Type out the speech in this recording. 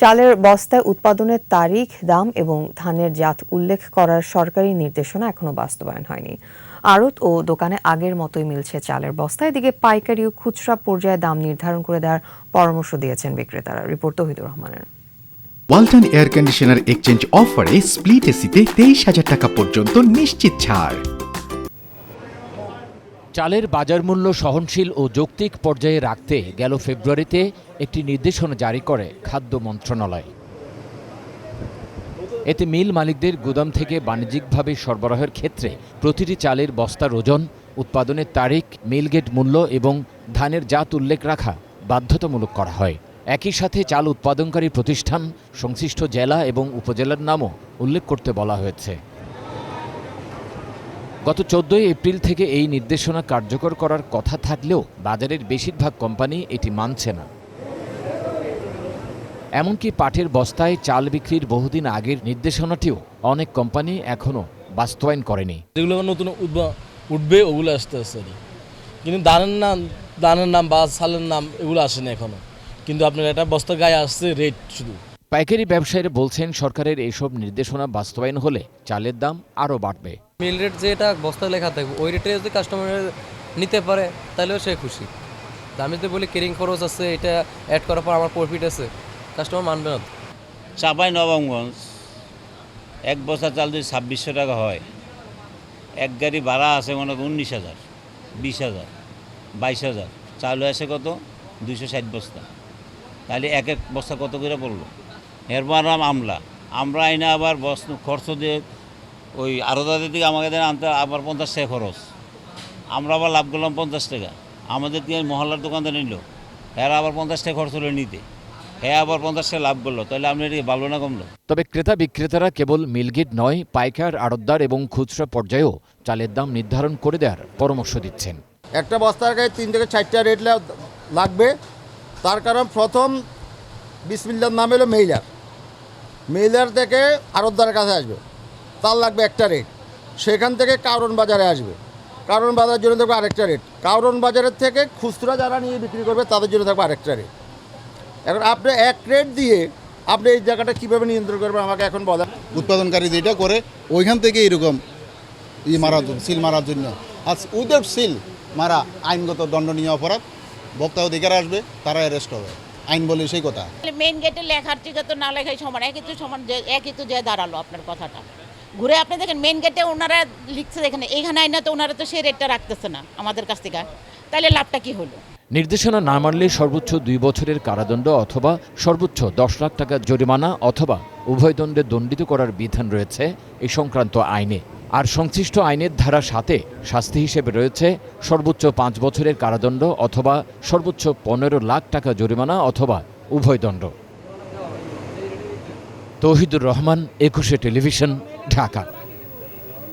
চালের বস্তায় উৎপাদনের তারিখ, দাম এবং ধানের জাত উল্লেখ করার সরকারি নির্দেশনা এখনও বাস্তবায়ন হয়নি। আড়ত ও দোকানে আগের মতোই মিলছে চালের বস্তা। এদিকে পাইকারি ও খুচরা পর্যায়ে দাম নির্ধারণ করে দেওয়ার পরামর্শ দিয়েছেন বিক্রেতারা। রিপোর্ট তহিদুর রহমানের। ওয়ালটন এয়ার কন্ডিশনার এক্সচেঞ্জ অফারে স্প্লিট এসিতে তেইশ হাজার টাকা পর্যন্ত নিশ্চিত ছাড়। চালের বাজার মূল্য সহনশীল ও যৌক্তিক পর্যায়ে রাখতে গেল ফেব্রুয়ারিতে একটি নির্দেশনা জারি করে খাদ্য মন্ত্রণালয়। এতে মিল মালিকদের গুদাম থেকে বাণিজ্যিকভাবে সরবরাহের ক্ষেত্রে প্রতিটি চালের বস্তার ওজন, উৎপাদনের তারিখ, মিলগেট মূল্য এবং ধানের জাত উল্লেখ রাখা বাধ্যতামূলক করা হয়। একই সাথে চাল উৎপাদনকারী প্রতিষ্ঠান, সংশ্লিষ্ট জেলা এবং উপজেলার নামও উল্লেখ করতে বলা হয়েছে। গত চোদ্দই এপ্রিল থেকে এই নির্দেশনা কার্যকর করার কথা থাকলেও বাজারের বেশিরভাগ কোম্পানি এটি মানছে না। এমনকি পাটের বস্তায় চাল বিক্রির বহুদিন আগের নির্দেশনাটিও অনেক কোম্পানি এখনও বাস্তবায়ন করেনি। যেগুলো নতুন উঠবা, ওগুলো আসতে আসতে কিন্তু দানের নাম দানের নাম বা সালের নাম এগুলো আসেনি এখনও। কিন্তু আপনার একটা বস্তার গায়ে আসছে রেট শুধু। পাইকারি ব্যবসায়ীরা বলছেন সরকারের এইসব নির্দেশনা বাস্তবায়ন হলে চালের দাম আরও বাড়বে। মিল রেট যেটা বস্তায় লেখা থাকবে ওই রেটে যদি কাস্টমার নিতে পারে তাহলেও সে খুশি। আমি যদি বলি কেরিং খরচ আছে এটা অ্যাড করার পর আমার প্রফিট আছে কাস্টমার মানবে না। চাপাই নবাবগঞ্জ এক বস্তা চাল যদি ছাব্বিশশো টাকা হয় এক গাড়ি ভাড়া আছে মনে করুন উনিশ হাজার বিশ হাজার বাইশ হাজার চাল আছে কত? দুইশো ষাট বস্তা। তাহলে এক এক বস্তা কত করে পড়ল? এরপর নাম আমলা। আমরা আইনা আবার বস খরচ দিয়ে ওই আরও তাদের দিকে আমাকে দেন আনতে আবার পঞ্চাশ টাকা খরচ। আমরা আবার লাভ করলাম পঞ্চাশ টাকা। আমাদের দিয়ে মহল্লার দোকানদার নিল। এরা আবার পঞ্চাশ টাকা খরচ হলো নিতে। হ্যাঁ আবার পঞ্চাশ টাকা লাভ করল। তাহলে আপনি এটাকে ভালো না কমলো? তবে ক্রেতা বিক্রেতারা কেবল মিলগিট নয় পাইকার আড়তদার এবং খুচরা পর্যায়েও চালের দাম নির্ধারণ করে দেওয়ার পরামর্শ দিচ্ছেন। একটা বস্তার গায়ে তিন থেকে চারটা রেট লাগবে। তার কারণ প্রথম বিসমিল্লার নাম হলো মেইলার। মেইলার থেকে আরবদারের কাছে আসবে। তার লাগবে একটা রেট সেখান থেকে কারণ বাজারে আসবে। কারণ বাজারের জন্য থাকবে আরেকটা রেট কারণ বাজারের থেকে খুচরা যারা নিয়ে বিক্রি করবে, তাদের জন্য থাকবে আরেকটা রেট এখন আপনি এক রেট দিয়ে আপনি এই জায়গাটা কীভাবে নিয়ন্ত্রণ করবেন, আমাকে এখন বলেন। উৎপাদনকারী যেটা করে, ওইখান থেকে এরকম ই মারার জন্য, সিল মারার জন্য। আর উইদাউট সিল মারা আইনগত দণ্ডনীয় অপরাধ, বক্তা অধিকার আসবে, তারা অ্যারেস্ট হবে। আইন বলে সেই কথা। মেন গেটে লেখার থেকে তো না লেখাই সমান একই তো সমান যে একই তো যে দাঁড়াল আপনার কথাটা। ঘুরে আপনি দেখেন মেন গেটে ওনারা লিখছে এখানে এইখানে আইনা তো ওনারা তো সেই রেটটা রাখতেছে না আমাদের কাছ থেকে। তাহলে লাভটা কি হলো? নির্দেশনা না মানলে সর্বোচ্চ দুই বছরের কারাদণ্ড অথবা সর্বোচ্চ দশ লাখ টাকা জরিমানা অথবা উভয় দণ্ডে দণ্ডিত করার বিধান রয়েছে এই সংক্রান্ত আইনে। আর সংশ্লিষ্ট আইনের ধারা সাথে শাস্তি হিসেবে রয়েছে সর্বোচ্চ পাঁচ বছরের কারাদণ্ড অথবা সর্বোচ্চ পনেরো লাখ টাকা জরিমানা অথবা উভয় দণ্ড। তৌহিদুর রহমান, একুশে টেলিভিশন, ঢাকা।